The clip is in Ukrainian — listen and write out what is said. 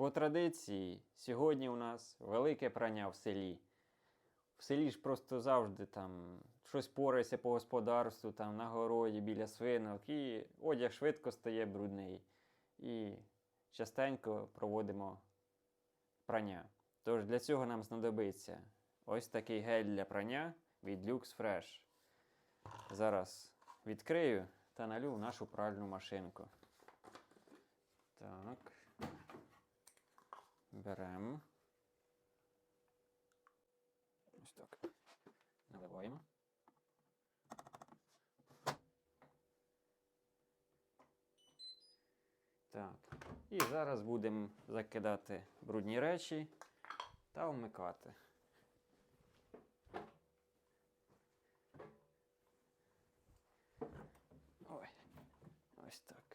по традиції, сьогодні у нас велике прання в селі. В селі ж просто завжди там щось порається по господарству, там на городі, біля свинок, і одяг швидко стає брудний. І частенько проводимо прання. Тож для цього нам знадобиться ось такий гель для прання від Lux Fresh. Зараз відкрию та налю нашу пральну машинку. Так. Беремо. Ось так. Наливаємо. Так. І зараз будемо закидати брудні речі та вмикати. Ой. Ось так.